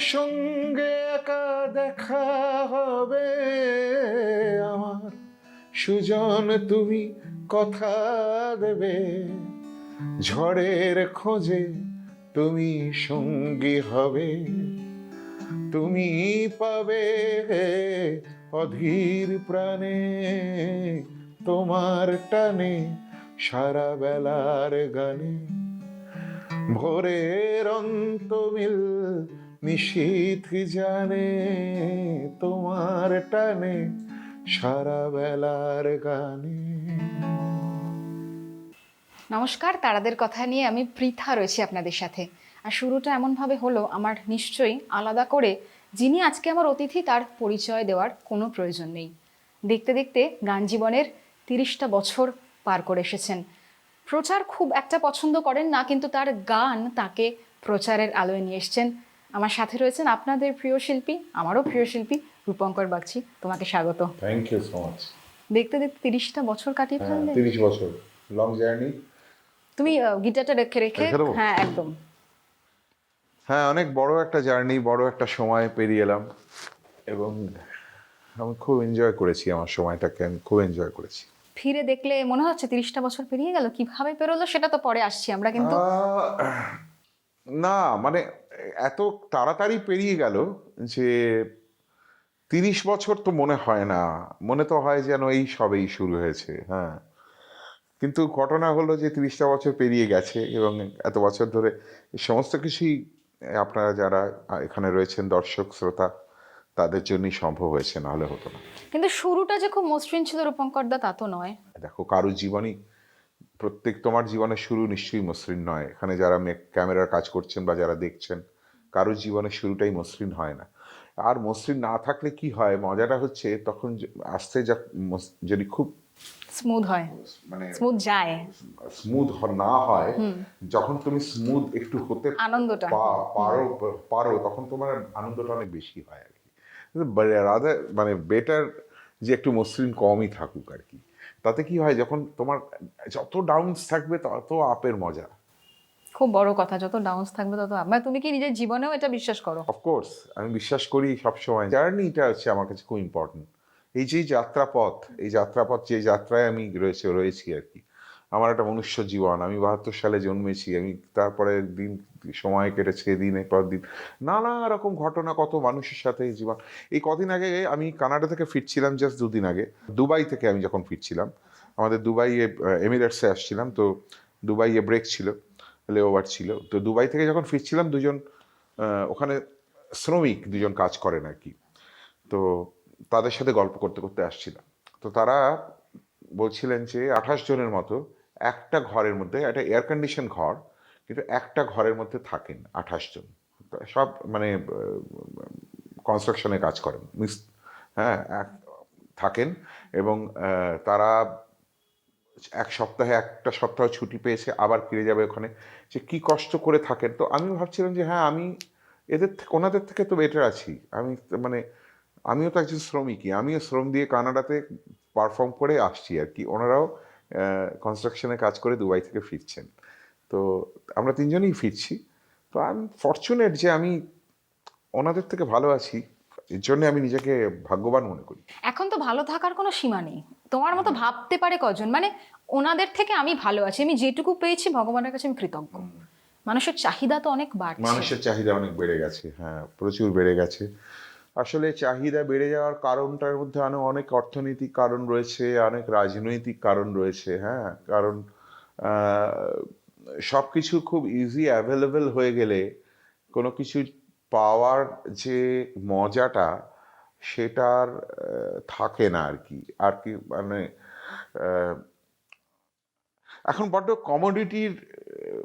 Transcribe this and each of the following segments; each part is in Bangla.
সঙ্গে একা দেখা হবে আমার। সুজন, তুমি কথা দেবে। ঝড়ের খোঁজে তুমি সঙ্গী হবে। তুমি পাবে অধীর প্রাণে। তোমার টানে সারা বেলার গানে। ভোরের অন্তমিল নিশীথ জানে তোমার টানে সারা বেলার গানে। নমস্কার, তারাদের কথা নিয়ে আমি পৃথা রয়েছি আপনাদের সাথে। আর শুরুটা এমনভাবে হলো, আমার নিশ্চয়ই আলাদা করে যিনি আজকে আমার অতিথি, তার পরিচয় দেওয়ার কোনো প্রয়োজন নেই। দেখতে দেখতে গান জীবনের তিরিশটা বছর পার করে এসেছেন। প্রচার খুব একটা পছন্দ করেন না, কিন্তু তার গান তাকে প্রচারের আলোয় নিয়ে এসছেন। আমার সাথে রয়েছেন আপনাদের প্রিয় শিল্পী আমারও প্রিয় শিল্পী রূপঙ্কর বাগচি। তোমাকে স্বাগত। থ্যাংক ইউ সো মাচ দেখতে দেখতে তিরিশটা বছর কাটিয়ে ফেললে তিরিশ বছর। লং জার্নি তুমি গিটারটা রেখে রেখে রেখে হ্যাঁ একদম। হ্যাঁ অনেক বড় একটা জার্নি বড় একটা সময় পেরিয়ে এলাম। এবং আমি খুব এনজয় করেছি আমার সময়টাকে আমি খুব এনজয় করেছি। ফিরে দেখলে মনে হচ্ছে তিরিশটা বছর পেরিয়ে গেল। কীভাবে পেরোলো সেটা তো পরে আসছি আমরা কিন্তু না মানে এত তাড়াতাড়ি পেরিয়ে গেল যে তিরিশ বছর তো মনে হয় না। মনে তো হয় যেন এই সবেই শুরু হয়েছে হ্যাঁ। কিন্তু ঘটনা হলো যে তিরিশটা বছর পেরিয়ে গেছে এবং এত বছর ধরে সমস্ত কিছুই আপনারা যারা এখানে রয়েছেন দর্শক শ্রোতা তাদের জন্যই সম্ভব হয়েছে নাহলে হতো না। কিন্তু শুরুটা যে খুব মসৃণ ছিল রূপঙ্কর দা তা তো নয়। দেখো কারোর জীবনই প্রত্যেক তোমার জীবনের শুরু নিশ্চয়ই মসৃণ নয়। এখানে যারা ক্যামেরার কাজ করছেন বা যারা দেখছেন কারোর জীবনের শুরুটাই মসৃণ হয় না। আর মসৃণ না থাকলে কি হয়? মজাটা হচ্ছে তখন আস্তে যা যদি খুব স্মুথ হয়। মানে স্মুথ যায়। স্মুথ না হয় যখন তুমি স্মুথ একটু হতে আনন্দটা। পারো পারো তখন তোমার আনন্দটা অনেক বেশি হয় আর কি। রাদার মানে বেটার যে একটু মসৃণ কমই থাকুক আর কি। তাতে কি হয় যখন তোমার যত ডাউনস থাকবে তত আপের মজা। খুব বড় কথা যত ডাউন্স থাকবে তত। মানে তুমি কি নিজের জীবনেও এটা বিশ্বাস করো? অফকোর্স আমি বিশ্বাস করি সবসময়। জার্নিটা হচ্ছে আমার কাছে খুব ইম্পর্টেন্ট এই যে যাত্রাপথ এই যাত্রাপথ যে যাত্রায় আমি রয়েছে রয়েছি আর কি। আমার একটা মনুষ্য জীবন, আমি বাহাত্তর সালে জন্মেছি, আমি তারপরে দিন, সময় কেটেছে দিনের পর দিন। নানা রকম ঘটনা, কত মানুষের সাথে জীবন। এই কদিন আগে আমি কানাডা থেকে ফিরছিলাম জাস্ট দুদিন আগে। দুবাই থেকে আমি যখন ফিরছিলাম, আমাদের দুবাইয়ে এমিরেটসে আসছিলাম, তো দুবাইয়ে ব্রেক ছিল লেওভার ছিল। তো দুবাই থেকে যখন ফিরছিলাম, দুজন ওখানে শ্রমিক দুজন কাজ করেন আর কি। তো তাদের সাথে গল্প করতে করতে আসছিলাম। তো তারা বলছিলেন যে আঠাশ জনের মতো একটা ঘরের মধ্যে, একটা এয়ার কন্ডিশন ঘর, কিন্তু একটা ঘরের মধ্যে থাকেন আঠাশ জন। সব মানে কনস্ট্রাকশনে কাজ করেন। মিস হ্যাঁ এক- থাকেন এবং তারা এক সপ্তাহে, একটা সপ্তাহ ছুটি পেয়েছে, আবার ফিরে যাবে ওখানে। যে কি কষ্ট করে থাকেন? তো আমি ভাবছিলাম যে হ্যাঁ আমি এদের থেকে ওনাদের থেকে তো বেটার আছি। আমি মানে আমিও তো একজন শ্রমিকই। আমিও শ্রম দিয়ে কানাডাতে পারফর্ম করে আসছি আর কি। ওনারাও কনস্ট্রাকশনে কাজ করে দুবাই থেকে ফিরছেন। তো আমরা তিনজনেই ফিরছি। তো আমি ফর্চুনেট যে আমি ওনাদের থেকে ভালো আছি। এর জন্য আমি নিজেকে ভাগ্যবান মনে করি। এখন তো ভালো থাকার কোনো সীমা নেই। তোমার মতো ভাবতে পারে কজন? মানে ওনাদের থেকে আমি ভালো আছি। আমি যেটুকু পেয়েছি ভগবানের কাছে আমি কৃতজ্ঞ। মানুষের চাহিদা তো অনেক বাড়ছে। মানুষের চাহিদা অনেক বেড়ে গেছে। হ্যাঁ প্রচুর বেড়ে গেছে। আসলে চাহিদা বেড়ে যাওয়ার কারণটার মধ্যে অনেক অর্থনৈতিক কারণ রয়েছে, অনেক রাজনৈতিক কারণ রয়েছে হ্যাঁ? কারণ সব কিছু খুব ইজি অ্যাভেলেবেল হয়ে গেলে কোনো কিছু পাওয়ার যে মজাটা সেটার থাকে না আর কি। আর কি মানে এখন বড্ড কমোডিটির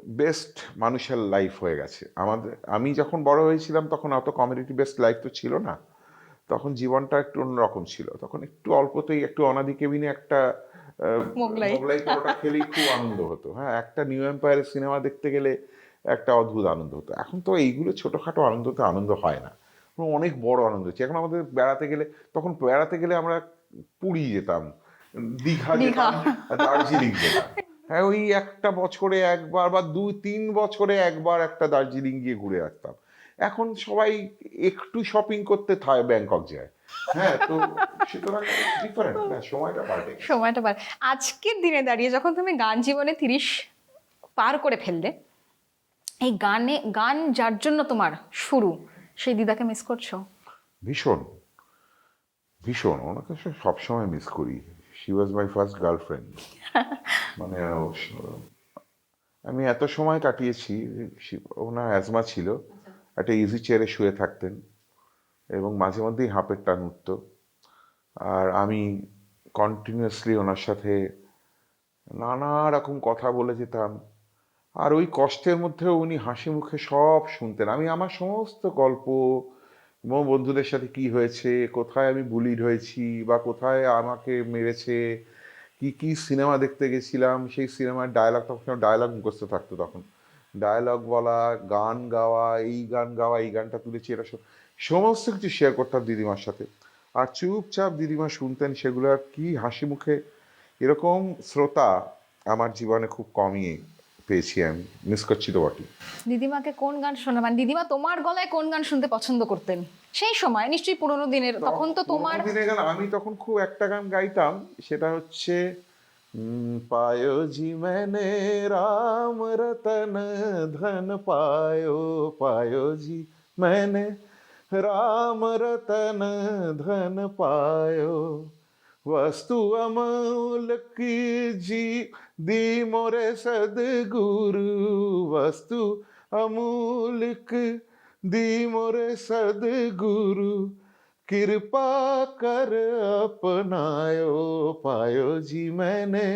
বেস্ট মানুষের লাইফ হয়ে গেছে। আমাদের আমি যখন বড় হয়েছিলাম তখন অত কমোডিটি বেস্ট লাইফ তো ছিল না। তখন জীবনটা একটু অন্যরকম ছিল। তখন একটু অল্পতেই একটু অনাদি কেবিনে একটা মোগলাই। পরোটা খেলেই খুব আনন্দ হতো। হ্যাঁ একটা নিউ এম্পায়ারের সিনেমা দেখতে গেলে একটা অদ্ভুত আনন্দ হতো। এখন তো এইগুলো ছোটখাটো আনন্দতে আনন্দ হয় না। অনেক বড় আনন্দ হচ্ছে। এখন আমাদের বেড়াতে গেলে তখন বেড়াতে গেলে আমরা পুরী যেতাম দীঘা দীঘা। যেতাম দার্জিলিং যেতাম। হ্যাঁ ওই একটা বছরে একবার বা দুই তিন বছরে একবার একটা দার্জিলিং গিয়ে ঘুরে আসতাম। এখন সবাই একটু শপিং করতে থায় ব্যাংকক যায়। হ্যাঁ তো সুতরাং ডিফারেন্ট না সময়টা গেছে। সময়টা পার আজকের দিনে দাঁড়িয়ে যখন তুমি গান জীবনে তিরিশ পার করে ফেললে এই গানে গান যার জন্য তোমার শুরু সেই দিদাকে মিস করছ? ভীষণ। ভীষণ ওনাকে সব- সবসময় মিস করি। She was my first girlfriend মানে আমি এত সময় কাটিয়েছি ওনার অ্যাজমা ছিল। একটা ইজি চেয়ারে শুয়ে থাকতেন এবং মাঝে মধ্যেই হাঁপের টান উঠতো। আর আমি কন্টিনিউয়াসলি ওনার সাথে নানা রকম কথা বলে যেতাম। আর ওই কষ্টের মধ্যেও উনি হাসি মুখে সব শুনতেন। আমি আমার সমস্ত গল্প এবং বন্ধুদের সাথে কি হয়েছে, কোথায় আমি বুলিড হয়েছি বা কোথায় আমাকে মেরেছে, কি কি সিনেমা দেখতে গেছিলাম, সেই সিনেমার ডায়লগ তখন ডায়লগ মুখস্থ থাকতো তখন। ডায়লগ বলা, গান গাওয়া, এই গান গাওয়া, এই গানটা তুলেছি, এটা সমস্ত কিছু শেয়ার করতাম দিদিমার সাথে। আর চুপচাপ দিদিমা শুনতেন সেগুলো আর কি হাসি মুখে, এরকম শ্রোতা আমার জীবনে খুব কমই পেয়েছি আমি মিস করছি তো বটে দিদিমাকে কোন গান শোনা মানে দিদিমা তোমার গলায় কোন গান শুনতে পছন্দ করতেন সেই সময় নিশ্চয়ই পুরোনো দিনের তখন তো তোমার পুরোনো দিনের গান আমি তখন খুব একটা গান গাইতাম সেটা হচ্ছে উম, পায়ো জি मैंने राम रतन धन पायो पायो जी मैंने राम रतन धन पायो वस्तु अमूल की जी दी मोरे सदगुरु वस्तु अमूलिक दी मोरे सदगुरु कृपा कर अपनायो पायो जी मैंने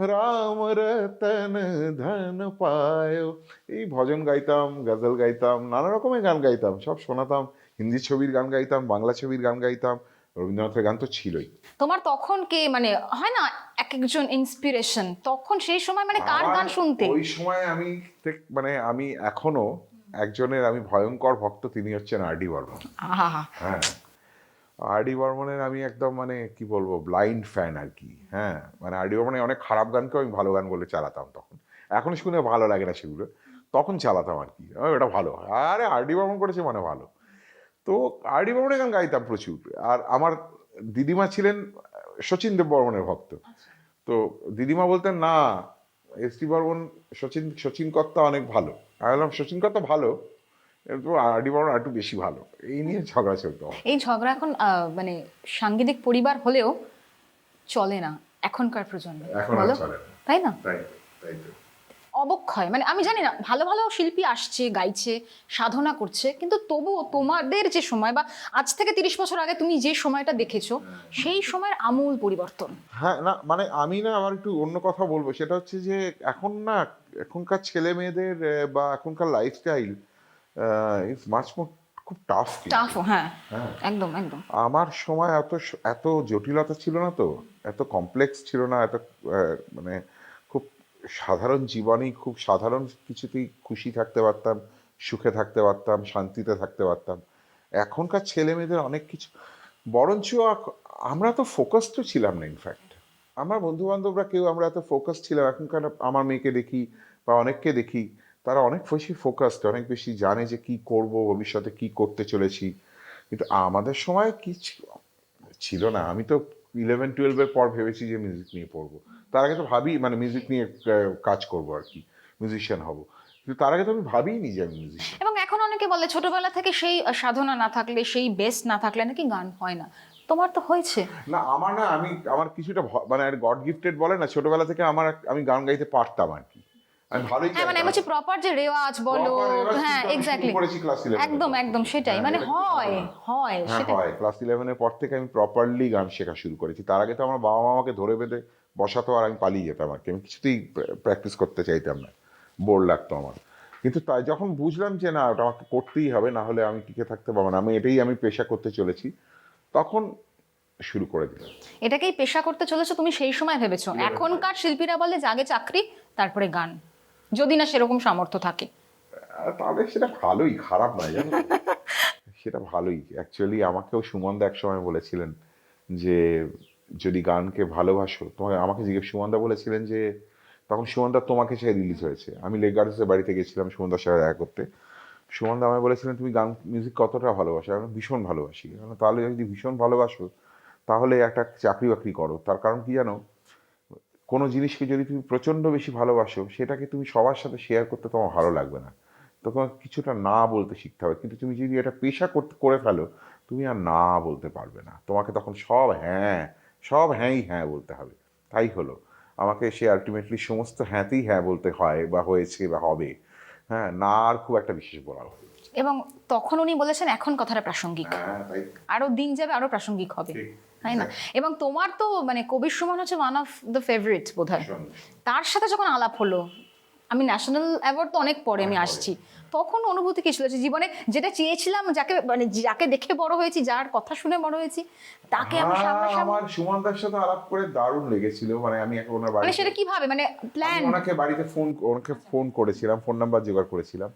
রাম রতন ধন পায়ো এই ভজন গাইতাম গজল গাইতাম নানা রকমের গান গাইতাম সব শোনাতাম হিন্দি ছবির গান গাইতাম বাংলা ছবির গান গাইতাম রবীন্দ্রনাথের গান তো ছিলই। তোমার তখন কে মানে হয় না এক একজন ইন্সপিরেশন তখন সেই সময় মানে কার গান শুনতে? ওই সময় আমি মানে আমি এখনও একজনের আমি ভয়ঙ্কর ভক্ত তিনি হচ্ছেন আর ডি বর্মন। হ্যাঁ। আর ডি বর্মনের আমি একদম মানে কি বলব ব্লাইন্ড ফ্যান আর কি হ্যাঁ। মানে আর ডি বর্মনের অনেক খারাপ গানকেও আমি ভালো গান বলে চালাতাম তখন। এখন শুনে ভালো লাগে না সেগুলো। তখন চালাতাম আর কি ওটা ভালো আরে আর ডি বর্মন করেছে মানে ভালো। তো আর ডি বর্মনের গান গাইতাম প্রচুর। আর আমার দিদিমা ছিলেন শচীন দেব বর্মনের ভক্ত। তো দিদিমা বলতেন না এস টি বর্মন শচীন শচীন কর্তা অনেক ভালো। আমি বললাম শচীন কর্তা ভালো? কিন্তু আর ডি বর্মন একটু বেশি ভালো। এই নিয়ে ঝগড়া চলতো। এই ঝগড়া এখন মানে সাংগীতিক পরিবার হলেও চলে না এখনকার প্রজন্মে। এখন আর চলে তাই না? তাই তাই তো। অবক্ষয়। মানে আমি জানি না ভালো ভালো শিল্পী আসছে গাইছে সাধনা করছে কিন্তু তবুও তোমাদের যে সময় বা আজ থেকে তিরিশ বছর আগে তুমি যে সময়টা দেখেছ সেই সময়ের আমূল পরিবর্তন। হ্যাঁ না মানে আমি না আমার একটু অন্য কথা বলব। সেটা হচ্ছে যে এখন না এখনকার ছেলে মেয়েদের বা এখনকার লাইফস্টাইল মাচ মোর খুব টাফ হ্যাঁ হ্যাঁ। একদম একদম। আমার সময় এত এত জটিলতা ছিল না তো এত কমপ্লেক্স ছিল না এত মানে সাধারণ জীবনেই খুব সাধারণ কিছুতেই খুশি থাকতে পারতাম, সুখে থাকতে পারতাম, শান্তিতে থাকতে পারতাম। এখনকার ছেলে মেয়েদের অনেক কিছু, বরঞ্চ আমরা তো ফোকাস তো ছিলাম না ইনফ্যাক্ট আমার বন্ধু বান্ধবরা কেউ আমরা এত ফোকাস ছিলাম এখনকার আমার মেয়েকে দেখি বা অনেককে দেখি, তারা অনেক বেশি ফোকাসড অনেক বেশি জানে যে কি করব, ভবিষ্যতে কি করতে চলেছি। কিন্তু আমাদের সময় কি ছিল ছিল না, আমি তো ইলেভেন টুয়েলভের পর ভেবেছি যে মিউজিক নিয়ে পড়ব। তার আগে তো ভাবি মানে মিউজিক নিয়ে কাজ করব আর কি মিউজিশিয়ান হব। কিন্তু তার আগে তো আমি ভাবিই নি যে আমি মিউজিশিয়ান এবং এখন অনেকে বলে ছোটবেলা থেকে সেই সাধনা না থাকলে সেই বেস না থাকলে নাকি গান হয় না? তোমার তো হয়েছে। না আমার না আমি আমার কিছুটা মানে গড গিফটেড বলে না ছোটবেলা থেকে আমার আমি গান গাইতে পারতাম আর কি। আমি ভালোই হ্যাঁ মানে আমি বলছি প্রপার যে রেওয়াজ বলো হ্যাঁ কিন্তু এক্স্যাক্টলি করেছি class 11 একদম একদম সেটাই হ্যাঁ, মানে হয় হয় হ্যাঁ সেটা হয় ক্লাস ইলেভেনের পর থেকে আমি প্রপারলি গান শেখা শুরু করেছি। তার আগে তো আমার বাবা মা আমাকে ধরে বেঁধে বসাতো আর আমি পালিয়ে যেতাম আর কি। আমি কিছুতেই প্র্যাকটিস করতে চাইতাম না। বোর লাগতো আমার। কিন্তু তাই যখন বুঝলাম যে না ওটা আমাকে করতেই হবে না হলে আমি টিকে থাকতে পারব না আমি এটাই আমি পেশা করতে চলেছি তখন শুরু করে দিলাম। এটাকেই পেশা করতে চলেছো তুমি সেই সময় ভেবেছো। এখনকার শিল্পীরা বলে যে আগে চাকরি তারপরে গান। যদি না সেরকম সামর্থ্য থাকে। তাহলে সেটা ভালোই খারাপ নয় জানো? সেটা ভালোই। অ্যাকচুয়ালি আমাকেও সুমনদা এক সময় বলেছিলেন যে যদি গানকে ভালোবাসো তোমাকে আমাকে জিজ্ঞেস সুমনদা বলেছিলেন যে তখন সুমনদা তোমাকে চাই রিলিজ হয়েছে। আমি লেগার্সের বাড়িতে গেছিলাম সুমনদার সাথে দেখা করতে। সুমন দা আমায় বলেছিলেন তুমি গান মিউজিক কতটা ভালোবাসো? আমি ভীষণ ভালোবাসি। তাহলে যদি ভীষণ ভালোবাসো তাহলে একটা চাকরি বাকরি করো। তার কারণ কি জানো? কোনো জিনিসকে যদি তুমি প্রচণ্ড বেশি ভালোবাসো, সেটাকে তুমি সবার সাথে শেয়ার করতে তোমার ভালো লাগবে না। তখন কিছুটা না বলতে শিখতে হবে। কিন্তু তুমি যদি এটা পেশা করতে, করে ফেলো, তুমি আর না বলতে পারবে না। তোমাকে তখন সব হ্যাঁ সব হ্যাঁই হ্যাঁ বলতে হবে। তাই হলো। আমাকে সে আলটিমেটলি সমস্ত হ্যাঁতেই হ্যাঁ বলতে হয় বা হয়েছে বা হবে। হ্যাঁ না আর খুব একটা বিশেষ বলা এবং তখন উনি বলেছেন এখন কথাটা প্রাসঙ্গিক। হ্যাঁ আরও দিন যাবে আরও প্রাসঙ্গিক হবে। তাই না? এবং তোমার তো মানে কবির সুমন হচ্ছে ওয়ান অফ দ্য ফেভারিট বোধ হয় তার সাথে যখন আলাপ হলো আমি ন্যাশনাল অ্যাওয়ার্ড তো অনেক পরে আমি আসছি তখন অনুভূতি কি ছিল? জীবনে যেটা চেয়েছিলাম যাকে মানে যাকে দেখে বড় হয়েছি যার কথা শুনে বড় হয়েছি তাকে আমি হ্যাঁ, সামনাসামনি আমার সুমনদার সাথে আলাপ করে দারুণ লেগেছিল। মানে আমি এখন ওনার মানে সেটা কীভাবে? মানে প্ল্যান ওনাকে বাড়িতে ফোন ওনাকে ফোন করেছিলাম ফোন নাম্বার জোগাড় করেছিলাম।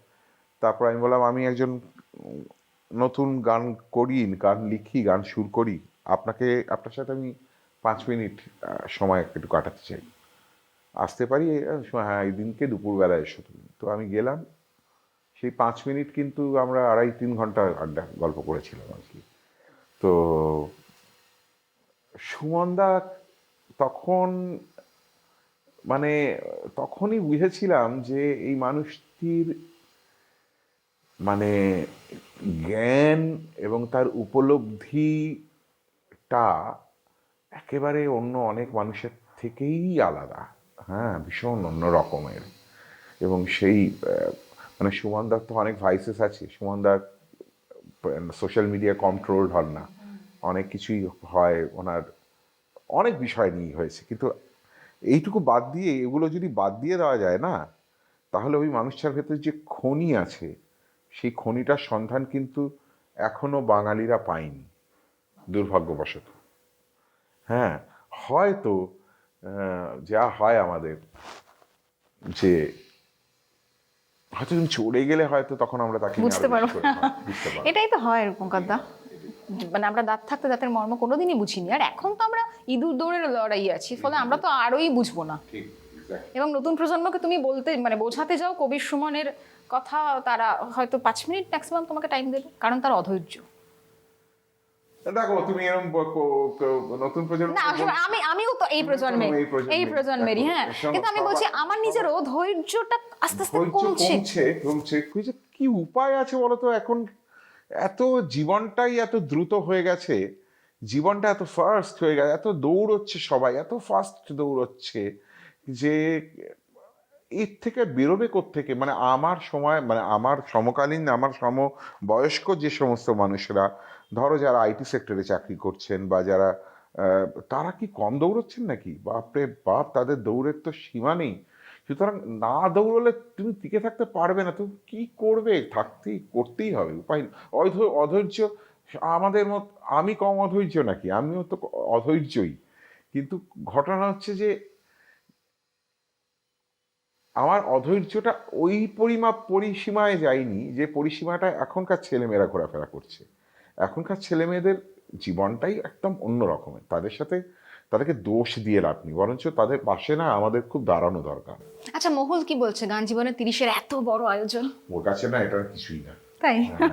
তারপর আমি বললাম, আমি একজন নতুন গান করি, গান লিখি, গান সুর করি। আপনাকে, আপনার সাথে আমি পাঁচ মিনিট সময় একটু কাটাতে চাই। আসতে পারি হ্যাঁ এই দিনকে দুপুরবেলা এসো তুমি। তো আমি গেলাম। সেই পাঁচ মিনিট কিন্তু আমরা আড়াই, তিন ঘণ্টা আড্ডা, গল্প করেছিলাম আর কি। তো সুমনদা তখন মানে তখনই বুঝেছিলাম যে এই মানুষটির মানে জ্ঞান এবং তার উপলব্ধিটা একেবারে অন্য অনেক মানুষের থেকেই আলাদা। হ্যাঁ ভীষণ অন্য রকমের। এবং সেই মানে মানে সুমনদার তো অনেক ভাইসেস আছে। সুমনদার সোশ্যাল মিডিয়া কন্ট্রোল হন না। অনেক কিছুই হয় ওনার। অনেক বিষয় নিয়ে হয়েছে। কিন্তু এইটুকু বাদ দিয়ে, এগুলো যদি বাদ দিয়ে দেওয়া যায় না, তাহলে ওই মানুষটার ভেতরে যে খনি আছে সেই খনিটার সন্ধান কিন্তু এখনও বাঙালিরা পায়নি দুর্ভাগ্যবশত। হ্যাঁ হয়তো যা হয় আমাদের যে হয়তো তুমি চলে গেলে হয়তো তখন আমরা তাকে বুঝতে পারব এটাই তো হয় রূপঙ্করদা মানে আমরা দাঁত থাকতে দাঁতের মর্ম কোনোদিনই বুঝিনি। আর এখন তো আমরা ইঁদুর দৌড়ের লড়াই আছি ফলে আমরা তো আরোই বুঝব না. এবং নতুন প্রজন্মকে তুমি বলতে মানে বোঝাতে যাও কবির সুমনের কথা তারা হয়তো পাঁচ মিনিট ম্যাক্সিমাম তোমাকে টাইম দেবে কারণ তার অধৈর্য। দেখো তুমি এরকম নতুন প্রজন্ম না আসলে আমি আমিও তো এই প্রজন্মের এই প্রজন্মেরই হ্যাঁ। কিন্তু আমি বলছি আমার নিজেরও ধৈর্যটা আস্তে আস্তে কমছে। কমছে কমছে। কি উপায় আছে বলতো? এখন এত জীবনটাই এত দ্রুত হয়ে গেছে জীবনটা এত ফাস্ট হয়ে গেছে এত দৌড়চ্ছে সবাই এত ফাস্ট দৌড়চ্ছে। যে এর থেকে বেরোবে থেকে মানে আমার সময় মানে আমার সমকালীন, আমার সম বয়স্ক যে সমস্ত মানুষরা, ধরো যারা আইটি সেক্টরে চাকরি করছেন বা যারা তারা কি কম দৌড়চ্ছেন নাকি? বাপরে বাপ, তাদের দৌড়ের তো সীমা নেই। সুতরাং না দৌড়লে তুমি টিকে থাকতে পারবে না। তুমি কি করবে? থাকতেই, করতেই হবে, উপায় অধৈর্য, আমাদের মত, আমি কম অধৈর্য নাকি? আমিও তো অধৈর্যই। কিন্তু ঘটনা হচ্ছে যে আমার অধৈর্যটা ওই পরিমাপ পরিসীমায় যায়নি যে পরিসীমাটা এখনকার ছেলেমেয়েরা ঘোরাফেরা করছে। এখনকার ছেলেমেয়েদের জীবনটাই একদম অন্য রকমের। তাদের সাথে তাদেরকে দোষ দিয়ে লাভ নেই বরঞ্চ তাদের পাশে না আমাদের খুব দাঁড়ানো দরকার। আচ্ছা মহুল কি বলছে? গান জীবনে তিরিশের এত বড় আয়োজন। ওর কাছে না এটা কিছুই না। তাই? হ্যাঁ,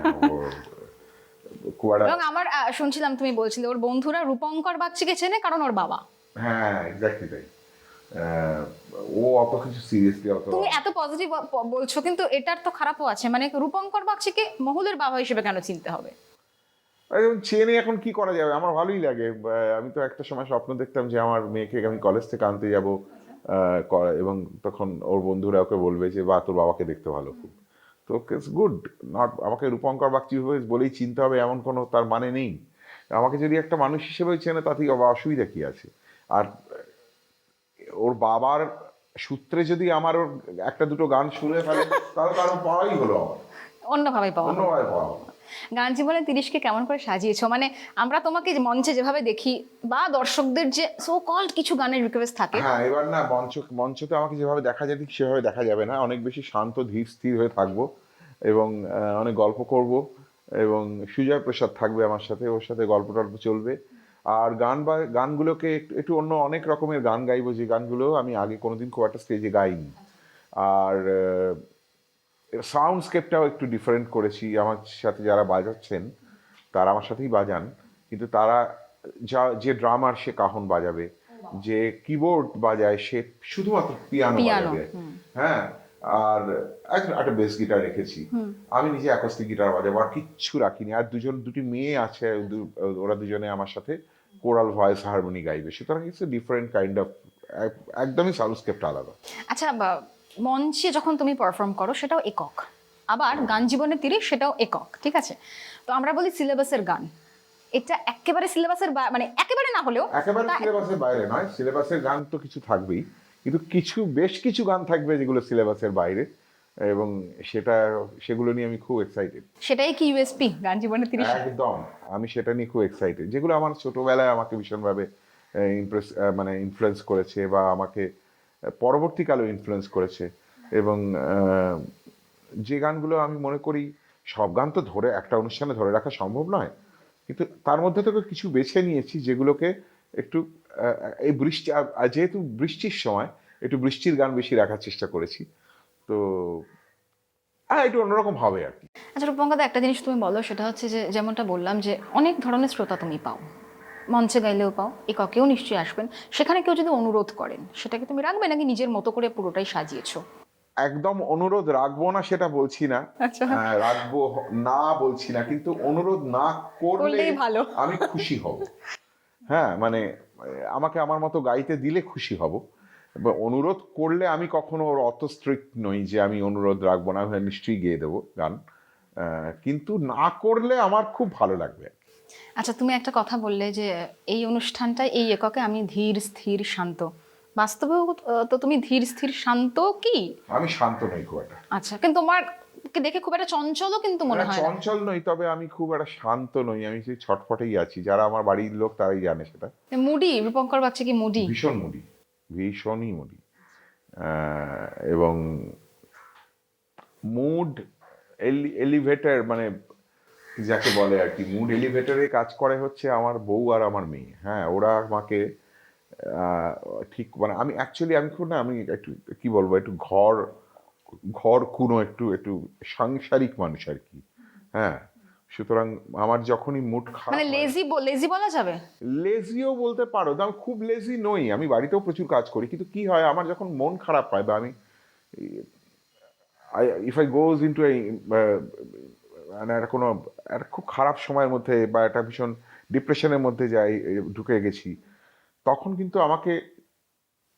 একটা এবং আমার শুনছিলাম তুমি বলছিলে ওর বন্ধুরা রূপঙ্কর বাগচিকে চেনে কারণ ওর বাবা। হ্যাঁ এক্স্যাক্টলি তাই। ও অত কিছু সিরিয়াসলি অত তুমি এত পজিটিভ বলছো কিন্তু এটার তো খারাপও আছে। মানে রূপঙ্কর বাগচিকে মহুলের বাবা হিসেবে কেন চিনতে হবে? চেনে এখন কি করা যাবে? আমার ভালোই লাগে। আমি তো একটা সময় স্বপ্ন দেখতাম যে আমার মেয়েকে আমি কলেজ থেকে আনতে যাব এবং তখন ওর বন্ধুরা ওকে বলবে যে বা তোর বাবাকে দেখতে ভালো খুব। তো গুড নট আমাকে রূপঙ্কর বাগচি বলেই চিনতে হবে এমন কোনো তার মানে নেই। আমাকে যদি একটা মানুষ হিসেবে চেনে আবার অসুবিধা কি আছে? আর ওর বাবার সূত্রে যদি আমার ওর একটা দুটো গান শুনে ফেলে তাহলে তার পাওয়াই হলো অন্যভাবে পাওয়া। অন্যভাবে পাওয়া। গান জীবনে তিরিশকে কেমন করে সাজিয়েছো? মানে আমরা তোমাকে মঞ্চে যেভাবে দেখি বা দর্শকদের যে সো কল্ড কিছু গানের রিকোয়েস্ট থাকে। হ্যাঁ এবার না মঞ্চ মঞ্চতে আমাকে যেভাবে দেখা যায় ঠিক সেভাবে দেখা যাবে না। অনেক বেশি শান্ত ধীর স্থির হয়ে থাকব এবং অনেক গল্প করব এবং সুজয় প্রসাদ থাকবে আমার সাথে ওর সাথে গল্প টল্প চলবে। আর গান বা গানগুলোকে একটু একটু অন্য অনেক রকমের গান গাইবো যে গানগুলো আমি আগে কোনোদিন খুব একটা স্টেজে গাইনি। আর সাউন্ডস্কেপটাও একটু ডিফারেন্ট করেছি। আমার সাথে যারা বাজাচ্ছেন তারা আমার সাথেই বাজান। কিন্তু তারা যা যে ড্রামার সে কাহন বাজাবে যে কিবোর্ড বাজায় সে শুধুমাত্র পিয়ানো বাজাবে। হ্যাঁ আর একটা বেস গিটার রেখেছি। আমি নিজে অ্যাকোস্টিক গিটার বাজাবো আর কিচ্ছু রাখিনি। আর দুজন দুটি মেয়ে আছে ওরা দুজনে আমার সাথে কোরাল ভয়েস হারমোনি গাইবে। সুতরাং it's a different kind of একদমই সাউন্ডস্কেপটা আলাদা। আচ্ছা মঞ্চে যখন তুমি পারফর্ম করো সেটাও একক। আবার গান জীবনের তীরে সেটাও একক ঠিক আছে? তো আমরা বলি সিলেবাসের গান। এটা একেবারে সিলেবাসের মানে একেবারে না হলেও একেবারে সিলেবাসের বাইরে নয়। সিলেবাসের গান তো কিছু থাকবেই। কিন্তু কিছু বেশ কিছু গান থাকবে যেগুলো সিলেবাসের বাইরে। এবং সেটা সেগুলো নিয়ে আমি খুব এক্সাইটেড সেটাই কি ইউএসপি গান জীবনের তীরে একদম। আমি সেটা নিয়ে খুব এক্সাইটেড যেগুলো আমার ছোটবেলায় আমাকে ভীষণভাবে ইমপ্রেস মানে ইনফ্লুয়েন্স করেছে বা আমাকে পরবর্তীকালেও ইনফ্লুয়েন্স করেছে। এবং যে গানগুলো আমি মনে করি সব গান তো ধরে একটা অনুষ্ঠানে ধরে রাখা সম্ভব নয়। কিন্তু তার মধ্যে থেকে কিছু বেছে নিয়েছি যেগুলোকে একটু এই বৃষ্টি যেহেতু বৃষ্টির সময় একটু বৃষ্টির গান বেশি রাখার চেষ্টা করেছি। তো হ্যাঁ একটু অন্যরকম হবে আর কি। আচ্ছা রূপঙ্কাদা একটা জিনিস তুমি বলো সেটা হচ্ছে যে যেমনটা বললাম যে অনেক ধরনের শ্রোতা তুমি পাও। মঞ্চে গাইলেও পাও এককেও নিশ্চয়ই আসবেন। সেখানে কেউ যদি অনুরোধ করেন সেটাকে তুমি রাখবে নাকি নিজের মতো করে পুরোটাই সাজিয়েছো? একদম অনুরোধ রাখব না সেটা বলছি না। আচ্ছা। হ্যাঁ, রাখব না বলছি না কিন্তু অনুরোধ না করলে করলেই ভালো। আমি খুশি হব। হ্যাঁ মানে আমাকে আমার মতো গাইতে দিলে খুশি হব। এবার অনুরোধ করলে আমি কখনো ওর অত স্ট্রিক্ট নই যে আমি অনুরোধ রাখব না নিশ্চয়ই গেয়ে দেবো গান। কিন্তু না করলে আমার খুব ভালো লাগবে। আচ্ছা তুমি একটা কথা বললে যে এই অনুষ্ঠানটায় এই এককে আমি ধীর স্থির শান্ত। বাস্তবেও তো তুমি ধীর স্থির শান্ত কি? আমি শান্ত নই খুব একটা। আচ্ছা কিন্তু তোমার দেখে খুব একটা চঞ্চলও কিন্তু মনে হয়। চঞ্চল নই তবে আমি খুব একটা শান্ত নই। আমি সেই ছটফটেই আছি। যারা আমার বাড়ির লোক তারাই জানে সেটা। মুডি রূপঙ্কর বাচ্চা কি মুডি? ভীষণ মুডি। ভীষণই মুডি এবং মুড এলিভেটার মানে যাকে বলে আর কি মুড এলিভেটরে কাজ করে হচ্ছে আমার বউ আর আমার মেয়ে। হ্যাঁ ওরা আমাকে ঠিক মানে আমি অ্যাকচুয়ালি আমি খুব না, আমি একটু, কি বলব, একটু ঘর ঘর কোনো, একটু একটু সাংসারিক মানুষ আর কি। হ্যাঁ সুতরাং আমার যখনই মুড খারাপ মানে লেজি লেজি বলা যাবে? লেজিও বলতে পারো আমি খুব লেজি নই। আমি বাড়িতেও প্রচুর কাজ করি কিন্তু কি হয় আমার যখন মন খারাপ হয় বা আমি ইফ আই গোজ ইন্টু এই মানে একটা কোনো একটা খুব খারাপ সময়ের মধ্যে বা একটা ভীষণ ডিপ্রেশনের মধ্যে যাই ঢুকে গেছি তখন কিন্তু আমাকে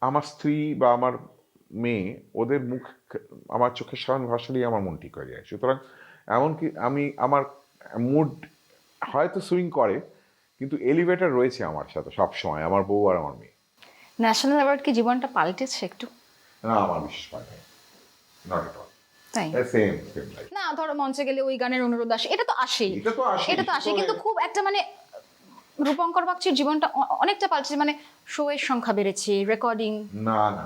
আমার স্ত্রী বা আমার মেয়ে ওদের মুখ আমার চোখের সামনে ভাসালেই আমার মন ঠিক হয়ে যায়। সুতরাং এমনকি আমি আমার মুড হয়তো সুইং করে কিন্তু এলিভেটার রয়েছে আমার সাথে সব সময় আমার বউ আর আমার মেয়ে। ন্যাশনাল অ্যাওয়ার্ড কি জীবনটা পাল্টেছে একটু? না আমার বিশেষ নট এট অল লাইফ না ধরো মঞ্চে গেলে ওই গানের অনুরোধ আসে এটা তো আসেই। এটা তো আসে কিন্তু খুব একটা মানে রূপঙ্কর বাগচির জীবনটা অনেকটা পাল্টেছে মানে শো এর সংখ্যা বেড়েছে রেকর্ডিং না না না, না।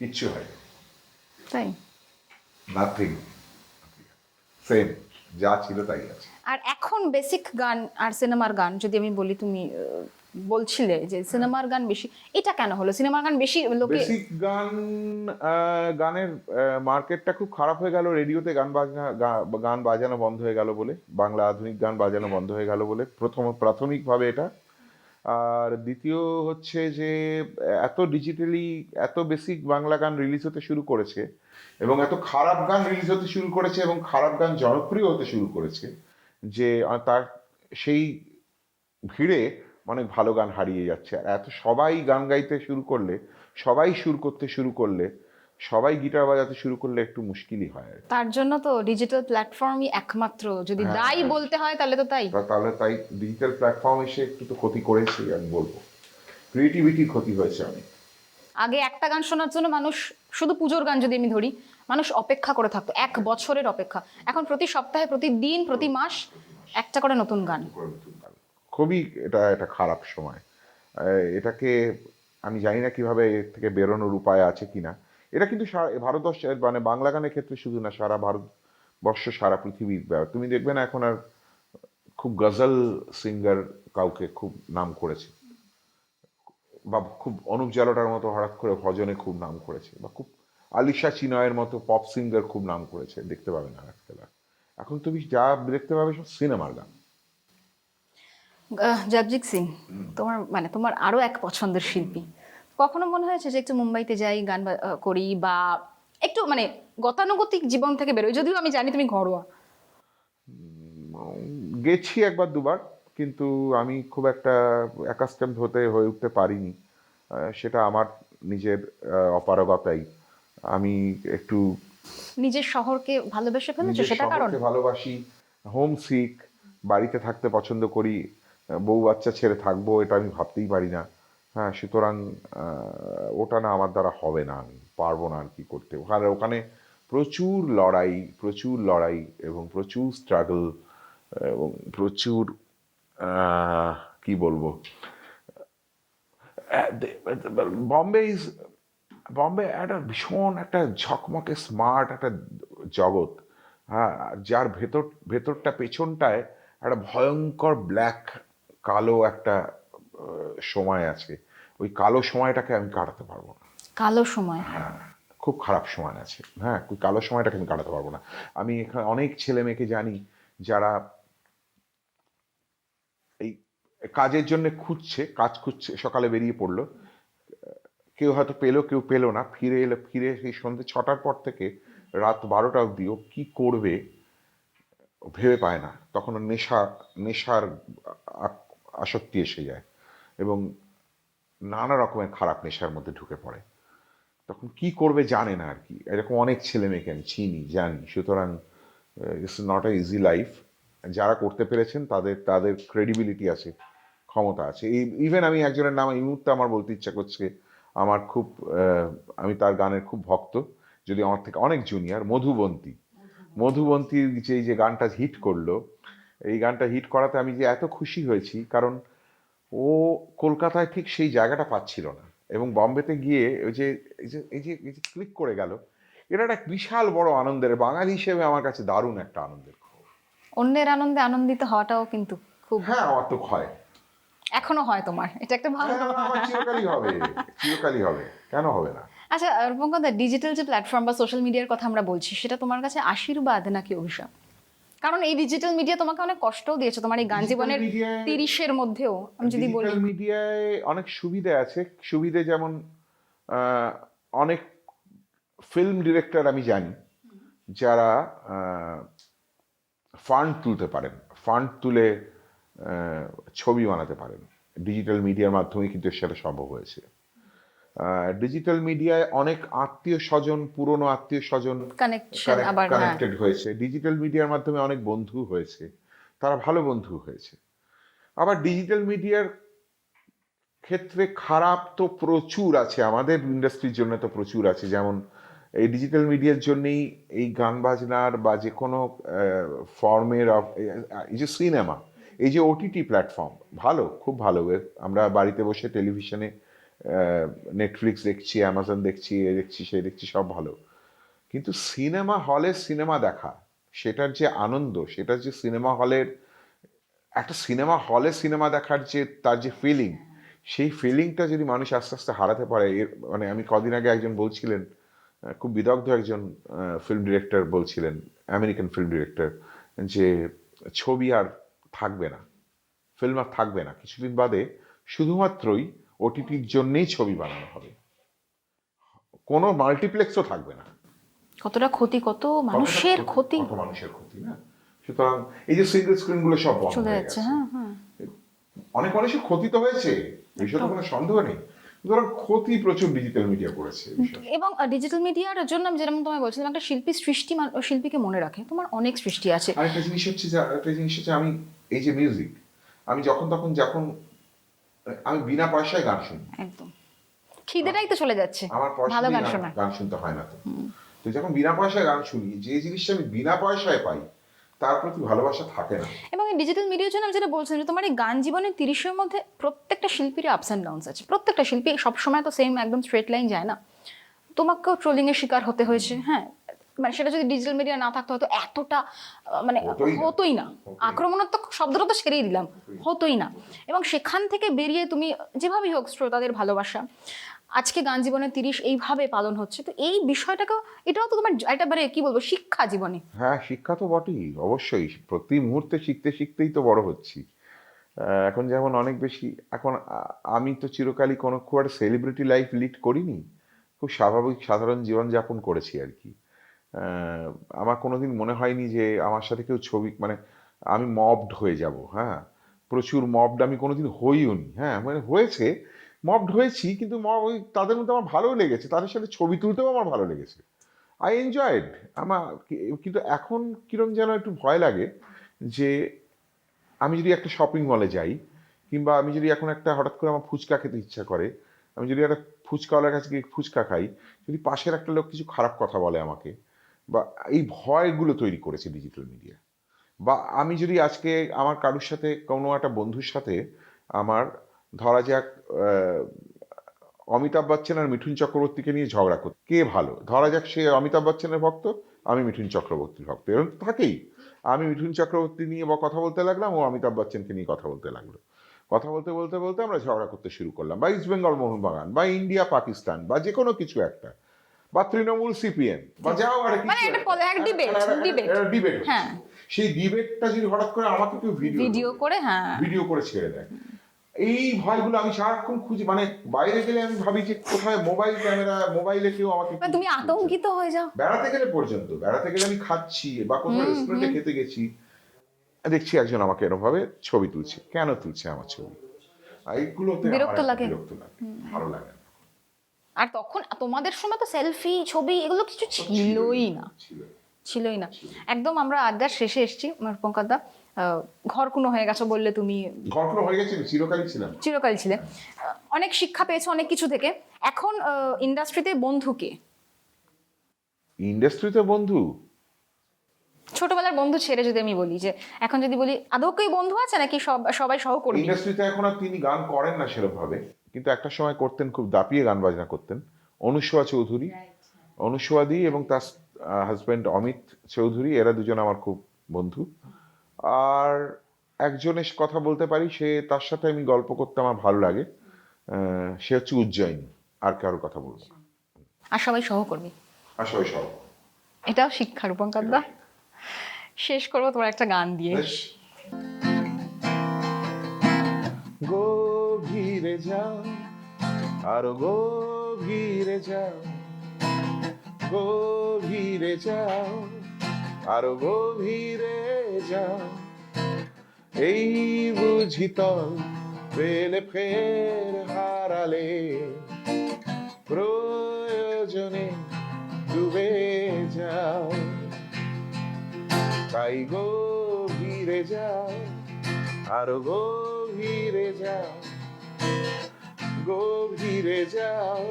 কিচ্ছু হয় তাই? নাথিং সেম যা ছিল তাই আছে। আর এখন বেসিক গান আর সিনেমার গান যদি আমি বলি তুমি বলছিলে যে সিনেমার গান বেশি এটা কেন হলো? সিনেমার গান বেশি লোকে বেসিক গান গানের মার্কেটটা খুব খারাপ হয়ে গেল রেডিওতে গান বাজনা গান বাজানো বন্ধ হয়ে গেল বলে বাংলা আধুনিক গান বাজানো বন্ধ হয়ে গেল বলে প্রথম প্রাথমিকভাবে এটা আর দ্বিতীয় হচ্ছে যে, এত ডিজিটালি এত বেসিক বাংলা গান রিলিজ হতে শুরু করেছে এবং এত খারাপ গান রিলিজ হতে শুরু করেছে এবং খারাপ গান জনপ্রিয় হতে শুরু করেছে যে তার সেই ভিড়ে অনেক ভালো গান হারিয়ে যাচ্ছে। আর এত সবাই গান গাইতে শুরু করলে, সবাই সুর করতে শুরু করলে সবাই গিটার বাজাতে শুরু করলে একটু মুশকিলই হয় তার জন্য তো ডিজিটাল প্ল্যাটফর্মই একমাত্র। যদি হ্যাঁ, দায়ী হ্যাঁ। বলতে হয় তাহলে তো তাই। তাহলে তাই ডিজিটাল প্ল্যাটফর্ম এসে একটু তো ক্ষতি করেছে আমি বলব। ক্রিয়েটিভিটির ক্ষতি হয়েছে অনেক। আগে একটা গান শোনার জন্য মানুষ শুধু পুজোর গান যদি আমি ধরি মানুষ অপেক্ষা করে থাকতো এক বছরের অপেক্ষা। এখন প্রতি সপ্তাহে প্রতিদিন প্রতি মাস একটা করে নতুন গান। করে নতুন গান। খুবই এটা একটা খারাপ সময়। এটাকে আমি জানি না কীভাবে এর থেকে বেরোনোর উপায় আছে কিনা। এটা কিন্তু সারা- ভারতবর্ষ মানে বাংলা গানের ক্ষেত্রে শুধু না, সারা ভারতবর্ষ, সারা পৃথিবীর তুমি দেখবে না এখন আর খুব গজল সিঙ্গার কাউকে খুব নাম করেছে। বা খুব অনুপ জালোটার মতো হঠাৎ করে ভজনে খুব নাম করেছে। বা খুব আলিশা চিনয়ের মতো পপ সিঙ্গার খুব নাম করেছে, দেখতে পাবে না আর। এখন তুমি যা দেখতে পাবে সব সিনেমার গান। জগজিৎ সিং, তোমার মানে তোমার আরও এক পছন্দের শিল্পী। কখনো মনে হয়েছে যে একটু মুম্বাইতে যাই গান করি বা একটু মানে গতানুগতিক জীবন থেকে বেরোই? যদিও আমি জানি তুমি ঘরোয়া। গেছি একবার দুবার কিন্তু আমি খুব একটা অ্যাকাস্টেম হতে হয়ে উঠতে পারিনি। সেটা আমার নিজের অপারগতাই। আমি একটু নিজের শহরকে ভালোবেসে ফেলেছো? সেটা কারণ? ভালোবাসি। হোম সিক বাড়িতে থাকতে পছন্দ করি বউ বাচ্চা ছেড়ে থাকব এটা আমি ভাবতেই পারি না। হ্যাঁ সুতরাং ওটা না আমার দ্বারা হবে না, আমি পারব না আর কি করতে। ওখানে ওখানে প্রচুর লড়াই প্রচুর লড়াই এবং প্রচুর স্ট্রাগল এবং প্রচুর কি বলব? বম্বে ইজ বম্বে একটা ভীষণ, একটা ঝকমকে স্মার্ট একটা জগৎ। হ্যাঁ যার ভেতর, ভেতরটা, পেছনটায় একটা ভয়ঙ্কর ব্ল্যাক কালো একটা সময় আছে। ওই কালো সময়টাকে আমি কাটাতে পারব না। কালো সময়। হ্যাঁ খুব খারাপ সময় আছে। হ্যাঁ ওই কালো সময়টাকে আমি কাটাতে পারব না। আমি এখানে অনেক ছেলে মেয়েকে জানি যারা এই কাজের জন্য খুঁজছে কাজ খুঁজছে সকালে বেরিয়ে পড়ল। কেউ হয়তো পেল কেউ পেল না। ফিরে এলো ফিরে সেই সন্ধ্যে ছটার পর থেকে রাত বারোটা অবধিও কি করবে ভেবে পায় না। তখন নেশা নেশার আসক্তি এসে যায়। এবং নানা রকমের খারাপ নেশার মধ্যে ঢুকে পড়ে। তখন কি করবে জানে না আর কি। এরকম অনেক ছেলে মেয়েকে আমি চিনি জানি। সুতরাং it's not a easy life যারা করতে পেরেছেন তাদের তাদের ক্রেডিবিলিটি আছে ক্ষমতা আছে। ইভেন আমি একজনের নাম এই মুহূর্তে আমার বলতে ইচ্ছা করছে আমার খুব আমি তার গানের খুব ভক্ত। যদি আমার থেকে অনেক জুনিয়র মধুবন্তী। মধুবন্তীর যে যে গানটা হিট করল এই গানটা হিট করাতে আমি যে এত খুশি হয়েছি কারণ ও কলকাতায় ঠিক সেই জায়গাটা পাচ্ছিল না এবং বম্বেতে গিয়ে ওই যে এই যে এই যে ক্লিক করে গেল এটা একটা বিশাল বড় আনন্দের বাঙালি হিসেবে আমার কাছে দারুণ একটা আনন্দের খবর। অন্যের আনন্দে আনন্দিত হওয়াটাও কিন্তু খুব হ্যাঁ আমার তো হয়। এখনও হয় তোমার এটা একটা ভালো হ্যাঁ, চিরকালই হবে চিরকালই হবে কেন হবে না? আচ্ছা রূপঙ্কর ডিজিটাল যে প্ল্যাটফর্ম বা সোশ্যাল মিডিয়ার কথা আমরা বলছি সেটা তোমার কাছে আশীর্বাদ নাকি অভিশাপ? কারণ এই ডিজিটাল মিডিয়া তোমাকে অনেক কষ্টও দিয়েছে। তোমার এই গান জীবনের তিরিশের মধ্যেও আমি যদি বলি। ডিজিটাল মিডিয়ায় অনেক সুবিধা আছে। সুবিধে যেমন অনেক ফিল্ম ডিরেক্টর আমি জানি যারা ফান্ড তুলতে পারেন। ফান্ড তুলে আহ, ছবি বানাতে পারেন। ডিজিটাল মিডিয়ার মাধ্যমে কিন্তু সেটা সম্ভব হয়েছে। ডিজিটাল মিডিয়ায় অনেক আত্মীয় স্বজন পুরনো আত্মীয় স্বজন আবার হ্যাঁ। কানেক্টেড হয়েছে। ডিজিটাল মিডিয়ার মাধ্যমে অনেক বন্ধু হয়েছে। তারা ভালো বন্ধু হয়েছে। আবার ডিজিটাল মিডিয়ার ক্ষেত্রে খারাপ তো প্রচুর আছে। আমাদের ইন্ডাস্ট্রির জন্য তো প্রচুর আছে। যেমন এই ডিজিটাল মিডিয়ার জন্যই এই গান বাজনার বা যে কোনো ফর্মের এই যে সিনেমা এই যে ওটিটি প্ল্যাটফর্ম ভালো খুব ভালো। আমরা বাড়িতে বসে টেলিভিশনে নেটফ্লিক্স দেখছি অ্যামাজন দেখছি, এ দেখছি, সে দেখছি, সব ভালো। কিন্তু সিনেমা হলে সিনেমা দেখা, সেটার যে আনন্দ, সেটার যে সিনেমা হলের একটা সিনেমা হলে সিনেমা দেখার যে, তার যে ফিলিং সেই ফিলিংটা যদি মানুষ আস্তে আস্তে হারাতে পারে মানে আমি কদিন আগে একজন বলছিলেন খুব বিদগ্ধ একজন ফিল্ম ডিরেক্টর বলছিলেন আমেরিকান ফিল্ম ডিরেক্টর যে ছবি আর থাকবে না ফিল্ম আর থাকবে না। কিছুদিন বাদে শুধুমাত্রই ওটিটির জন্যেই ছবি বানানো হবে। কোনো মাল্টিপ্লেক্সও থাকবে না। কতটা ক্ষতি কত মানুষের ক্ষতি? কত মানুষের ক্ষতি না? সুতরাং এই যে সিঙ্গেল স্ক্রিনগুলো সব বন্ধ হয়ে গেছে। হ্যাঁ হ্যাঁ। অনেক মানুষের ক্ষতি তো হয়েছে কোনো সন্দেহ নেই। সুতরাং ক্ষতি প্রচুর ডিজিটাল মিডিয়া করেছে। এবং ডিজিটাল মিডিয়ার জন্য আমি যেরকম তোমায় বলছিলাম একটা শিল্পী সৃষ্টি মান- শিল্পীকে মনে রাখে। তোমার অনেক সৃষ্টি আছে। আরেকটা জিনিস হচ্ছে যে একটা জিনিস হচ্ছে আমি এই যে মিউজিক আমি যখন তখন যখন আমি বিনা পয়সায় গান শুনি। একদম। খিদেটাই তো চলে যাচ্ছে। আমার পয়সা গান শোনা। গান শুনতে হয় না তো। তো যখন বিনা পয়সায় গান শুনি যে জিনিসটা আমি বিনা পয়সায় পাই তার প্রতি ভালোবাসা থাকে না। এবং এই ডিজিটাল মিডিয়ার জন্য আমি যেটা বলছিলাম যে তোমার এই গান জীবনের তিরিশের মধ্যে প্রত্যেকটা শিল্পীর আপস অ্যান্ড ডাউনস আছে। প্রত্যেকটা শিল্পী সবসময় তো সেম একদম স্ট্রেট লাইন যায় না। তোমাকেও ট্রোলিং এর শিকার হতে হয়েছে হ্যাঁ? মানে সেটা যদি ডিজিটাল মিডিয়া না থাকতো হয়তো এতটা মানে হতোই না। আক্রমণাত্মক শব্দটা তো সেরেই দিলাম। হতোই। না। এবং সেখান থেকে বেরিয়ে তুমি যেভাবেই হোক শ্রোতাদের ভালোবাসা আজকে গান জীবনে তিরিশ এইভাবে পালন হচ্ছে তো এই বিষয়টাকেও এটাও তো তোমার একেবারে কি বলব শিক্ষা জীবনে। হ্যাঁ শিক্ষা তো বটেই অবশ্যই। প্রতি মুহূর্তে শিখতে শিখতেই তো বড় হচ্ছি। এখন যেমন অনেক বেশি এখন আমি তো চিরকালই কোনো খুব একটা সেলিব্রিটি লাইফ লিড করিনি। খুব স্বাভাবিক সাধারণ জীবনযাপন করেছি আর কি। আমার কোনোদিন মনে হয়নি যে আমার সাথে কেউ ছবি মানে আমি মবড হয়ে যাব হ্যাঁ? প্রচুর মবড আমি কোনোদিন হইও নি হ্যাঁ? মানে হয়েছে মবড হয়েছি, কিন্তু মব ওই তাদের মধ্যে আমার ভালোও লেগেছে, তাদের সাথে ছবি তুলতেও আমার ভালো লেগেছে। আই এনজয়েড আমার কিন্তু এখন কিরম যেন একটু ভয় লাগে যে আমি যদি একটা শপিং মলে যাই, কিংবা আমি যদি এখন একটা হঠাৎ করে আমার ফুচকা খেতে ইচ্ছা করে, আমি যদি একটা ফুচকাওয়ালার কাছে গিয়ে ফুচকা খাই, যদি পাশের একটা লোক কিছু খারাপ কথা বলে আমাকে বা এই ভয়গুলো তৈরি করেছে ডিজিটাল মিডিয়া বা আমি যদি আজকে আমার কারুর সাথে কোনো একটা বন্ধুর সাথে আমার ধরা যাক অমিতাভ বচ্চন আর মিঠুন চক্রবর্তীকে নিয়ে ঝগড়া করতে কে ভালো? ধরা যাক সে অমিতাভ বচ্চনের ভক্ত, আমি মিঠুন চক্রবর্তীর ভক্ত। এরকম থাকেই। আমি মিঠুন চক্রবর্তী নিয়ে বা কথা বলতে লাগলাম, ও অমিতাভ বচ্চনকে নিয়ে কথা বলতে লাগল। কথা বলতে বলতে বলতে আমরা ঝগড়া করতে শুরু করলাম। বা ইস্ট বেঙ্গল মোহনবাগান, বা ইন্ডিয়া, পাকিস্তান, বা যে কোনো কিছু একটা। বা তৃণমূল সিপিএম বা যাও মানে একটা এক debate, debate। ডিবেট হ্যাঁ। সেই ডিবেটটা যদি হঠাৎ করে আমাকে কেউ ভিডিও ভিডিও করে হ্যাঁ। ভিডিও করে ছেড়ে দেয়। এই ভয়গুলো আমি সারাক্ষণ খুঁজি মানে বাইরে গেলে আমি ভাবি যে কোথায় মোবাইল ক্যামেরা মোবাইলে কেউ আমাকে মানে তুমি আতঙ্কিত হয়ে যাও। বেড়াতে গেলে পর্যন্ত বেড়াতে গেলে আমি খাচ্ছি বা কোথাও রেস্টুরেন্টে খেতে গেছি। দেখছি একজন আমাকে এরকম ভাবে ছবি তুলছে। কেন তুলছে আমার ছবি? এইগুলোতে বিরক্ত লাগে? বিরক্ত লাগে। ভালো লাগে। আর তখন তোমাদের সময় তো সেলফি ছবি এগুলো কিছু ছিলই না। ছিলই না। একদম আমরা আড্ডার শেষে এসেছি পঙ্কজদা ঘর কোনো হয়ে গেছো বললে তুমি ঘরগুলো হয়ে গেছিল চিরকালই ছিলাম। চিরকাল ছিলে। অনেক শিক্ষা পেয়েছ অনেক কিছু থেকে। এখন ইন্ডাস্ট্রিতে বন্ধুকে ইন্ডাস্ট্রিতে বন্ধু? ছোটবেলার বন্ধু ছেড়ে যদি আমি বলি যে এখন যদি বলি আদৌ কেউ বন্ধু আছে নাকি সব সবাই সহকর্মী ইন্ডাস্ট্রিতে এখন আর তিনি গান করেন না সেরকম ভাবে কিন্তু একটা সময় করতেন খুব দাপিয়ে গান বাজনা করতেন। অনুসোয়া চৌধুরী অনুসোয়াদি এবং তার হাজব্যান্ড অমিত চৌধুরী এরা দুজন আমার খুব বন্ধু। আর একজনের কথা বলতে পারি সে তার সাথে আমি গল্প করতে আমার ভালো লাগে। সে হচ্ছে উজ্জয়িনী আর কারোর কথা বলব আর সবাই সহকর্মী। আসলে সব এটাও শিক্ষার রূপঙ্করদা শেষ করব তোমার একটা গান দিয়ে। বেশ। গভীরে যাও, আরও গভীরে যাও গভীরে যাও, আরও গভীরে যাও। এই বুঝি তল ফের হারালে, প্রয়োজনে ডুবে যাও। তাই গভীরে যাও, আরও গভীরে যাও। গভীরে যাও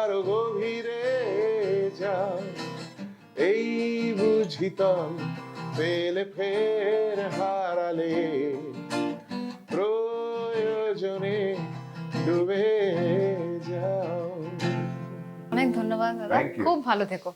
আরও গভীরে যাও। এই বুঝিতম পেলে ফের হারালে প্রয়োজনে ডুবে যাও। অনেক ধন্যবাদ দাদা। খুব ভালো থেকো।